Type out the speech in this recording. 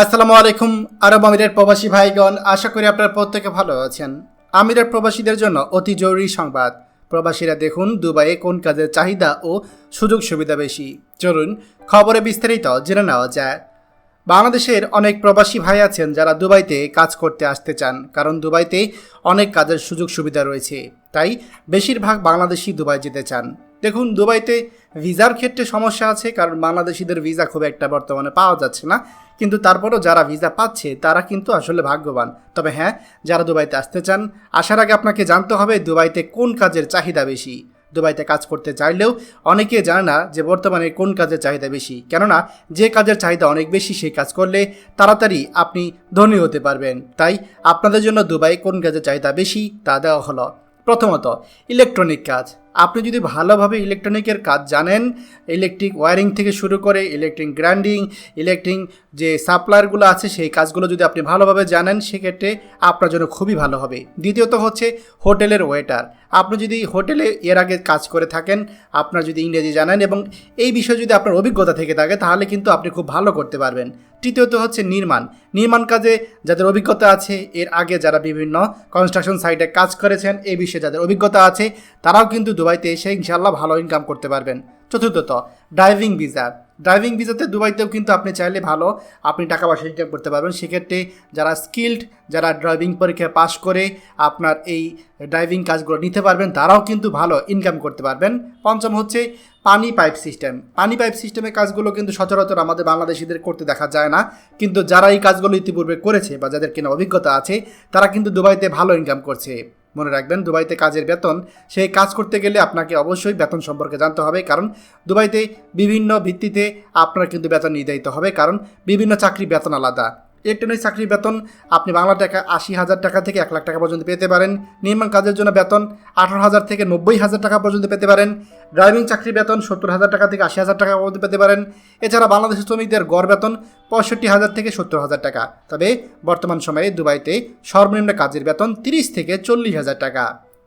আসসালামু আলাইকুম, আরব আমিরের প্রবাসী ভাইগণ। আশা করি আপনারা প্রত্যেকে ভালো আছেন। আমিরের প্রবাসীদের জন্য অতি জরুরি সংবাদ। প্রবাসীরা দেখুন দুবাইয়ে কোন কাজের চাহিদা ও সুযোগ সুবিধা বেশি। চলুন খবরে বিস্তারিত জেনে নেওয়া যায় বাংলাদেশের অনেক প্রবাসী ভাই আছেন যারা দুবাইতে কাজ করতে আসতে চান, কারণ দুবাইতে অনেক কাজের সুযোগ সুবিধা রয়েছে। তাই বেশিরভাগ বাংলাদেশি দুবাই যেতে চান। দেখুন দুবাইতে ভিসার ক্ষেত্রে সমস্যা আছে, কারণ বাংলাদেশিদের ভিসা খুব একটা বর্তমানে পাওয়া যাচ্ছে না। কিন্তু তারপরও যারা ভিসা পাচ্ছে, তারা কিন্তু আসলে ভাগ্যবান। তবে হ্যাঁ যারা দুবাইতে আসতে চান, আসার আগে আপনাকে জানতে হবে দুবাইতে কোন কাজের চাহিদা বেশি। দুবাইতে কাজ করতে চাইলেও অনেকে জানে না যে বর্তমানে কোন কাজের চাহিদা বেশি। কেননা, যে কাজের চাহিদা অনেক বেশি, সেই কাজ করলে তাড়াতাড়ি আপনি ধনী হতে পারবেন। তাই আপনাদের জন্য দুবাই কোন কাজের চাহিদা বেশি, তা দেওয়া হলো। প্রথমত, ইলেকট্রনিক কাজ। আপনি যদি ভালোভাবে ইলেকট্রনিকের কাজ জানেন, ইলেকট্রিক ওয়ারিং থেকে শুরু করে ইলেকট্রিক গ্রাইন্ডিং, ইলেকট্রিক যে সাপ্লায়ারগুলো আছে সেই কাজগুলো যদি আপনি ভালোভাবে জানেন, সেক্ষেত্রে আপনার জন্য খুবই ভালো হবে। দ্বিতীয়ত হচ্ছে হোটেলের ওয়েটার। আপনি যদি হোটেলে এর আগে কাজ করে থাকেন, আপনার যদি ইংরেজি জানেন এবং এই বিষয়ে যদি আপনার অভিজ্ঞতা থেকে থাকে, তাহলে কিন্তু আপনি খুব ভালো করতে পারবেন। তৃতীয়ত হচ্ছে নির্মাণ। নির্মাণ কাজে যাদের অভিজ্ঞতা আছে, এর আগে যারা বিভিন্ন কনস্ট্রাকশন সাইটে কাজ করেছেন এই বিষয়ে যাদের অভিজ্ঞতা আছে, তারাও কিন্তু দুবাইতে এসে ইনশাল্লাহ ভালো ইনকাম করতে পারবেন। চতুর্থত ড্রাইভিং ভিসা ড্রাইভিং ভিসাতে দুবাইতেও কিন্তু আপনি চাইলে ভালো, আপনি টাকা পয়সা ইনকাম করতে পারবেন। সেক্ষেত্রে যারা স্কিল্ড যারা ড্রাইভিং পরীক্ষা পাশ করে আপনার এই ড্রাইভিং কাজগুলো নিতে পারবেন, তারাও কিন্তু ভালো ইনকাম করতে পারবেন। পঞ্চম হচ্ছে পানি পাইপ সিস্টেম পানি পাইপ সিস্টেমের কাজগুলো কিন্তু সচরাচর আমাদের বাংলাদেশিদের করতে দেখা যায় না। কিন্তু যারা এই কাজগুলো ইতিপূর্বে করেছে বা যাদের কিনা অভিজ্ঞতা আছে, তারা কিন্তু দুবাইতে ভালো ইনকাম করছে। মনে রাখবেন, দুবাইতে কাজের বেতন, সেই কাজ করতে গেলে আপনাকে অবশ্যই বেতন সম্পর্কে জানতে হবে। কারণ দুবাইতে বিভিন্ন ভিত্তিতে আপনার কিন্তু বেতন নির্ধারিত হবে। কারণ বিভিন্ন চাকরি বেতন আলাদা। ইলেকট্রনিক চাকরির বেতন, আপনি বাংলা টাকা আশি হাজার টাকা থেকে এক লাখ টাকা পর্যন্ত পেতে পারেন। নির্মাণ কাজের জন্য বেতন, আঠারো হাজার থেকে নব্বই হাজার টাকা পর্যন্ত পেতে পারেন। ড্রাইভিং চাকরির বেতন, সত্তর হাজার টাকা থেকে আশি হাজার টাকা পর্যন্ত পেতে পারেন। এছাড়া বাংলাদেশের শ্রমিকদের গড় বেতন, পঁয়ষট্টি হাজার থেকে সত্তর হাজার টাকা। তবে বর্তমান সময়ে দুবাইতে সর্বনিম্ন কাজের বেতন তিরিশ থেকে চল্লিশ হাজার টাকা।